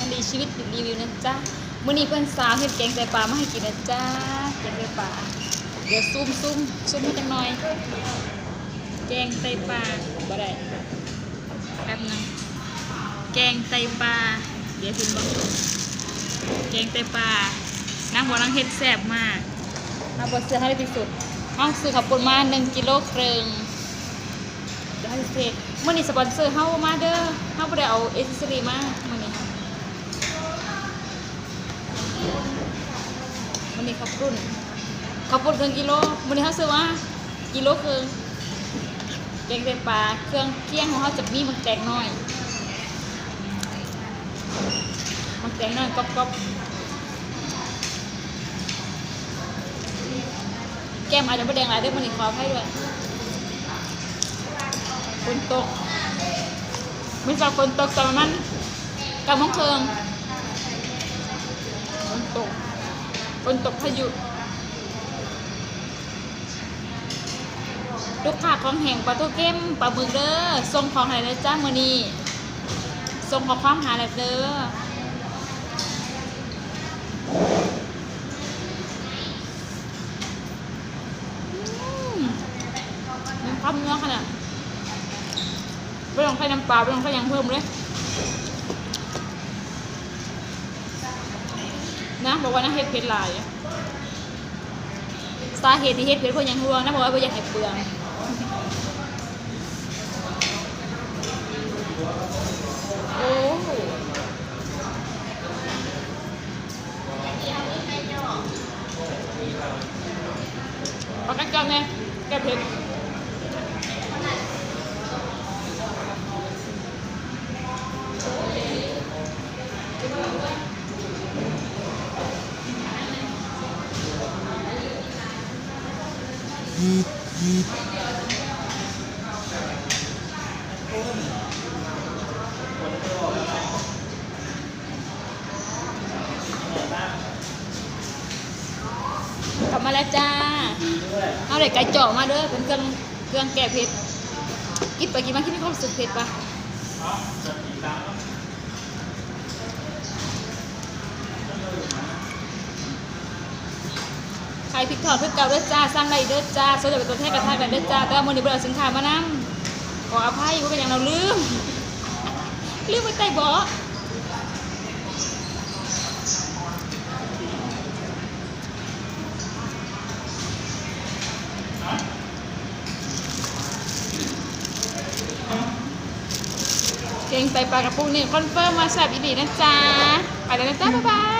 มันดีชีวิตติดรีวิวนะจ๊ะมื้อนี้เพื่อนสาวเฮ็ดแกงไตปลามาให้กินนะจ๊ะแกงไตปลาเดี๋ยวซุ่มซุ่มซุ่มให้จังหน่อย แกงไตปลาบ่ได้แป๊บนึงแกงไตปลาเดี๋ยวพิมพ์บอกแกงไตปลานางบอกนางเฮ็ดแซ่บมากเอาบทเสื้อให้ได้ที่สุดเอาซื้อขับปุนมา1กิโลครึ่งเดี๋ยวให้เสร็จมื่อนี้สปอนเซอร์เฮามาเด้อเฮาบ่ได้เอาเอเซสซอรี่มามื่อนี้ มื่อนี้ขับรุ่นขับปุนเครึ่องกิโลมื่อนี้เฮาซื้อมากิโลครึ่งแกงไตปลาเครื่องเคี่ยงของเขาจะมีมันแตงน้อย มันแตงน้อยกรอบๆแก้มอาจจะไม่แดงหลายด้วยมันอีกขอให้ด้วยฝนตกไม่จากฝนตกแต่มันกับมงเคิง ตกฝนตกพายุลูกค้าของแห่งปลาทูเก้มปลาบึกเด้อส่งของอะไรนะจ้ามือนี้ส่งของความหาอะไรเด้ออืมมีความเนื้อขนาดไม่ต้องใส่น้ำปลาไม่ต้องใส่ยังเพิ่มเลย นะบอกว่านะเฮ็ดเผ็ดหลายสาเหตุที่เฮ็ดเผ็ดเพราะยังห่วงนะบอกว่าบ่อยากให้เปลืองโอ้ปากกันกันเนี่ยแกเผ็ด กลับมาแล้วจ้า เอาเด็กไก่จาะมาเด้อเป็นเครื่องเครื่องแก้เผ็ด กินไปกินมาคิดมีความสุขเผ็ดปะ ใครพริกทอดพริกเกาเด้อจ้าสร้างไรเด้อจ้าโซจะเป็นตัวแทนกระทะกันเด้อจ้าแต่ว่ามือนี้เบลสินค้ามานำขออภัยว่าเป็นอย่างเราลืมลืมไปใต้เบาะเก่งไตปลากระปุกนี่คอนเฟิร์มมาแซ่บอีดีนะจ๊ะ ไปแล้วนะจ๊ะ บ๊ายบาย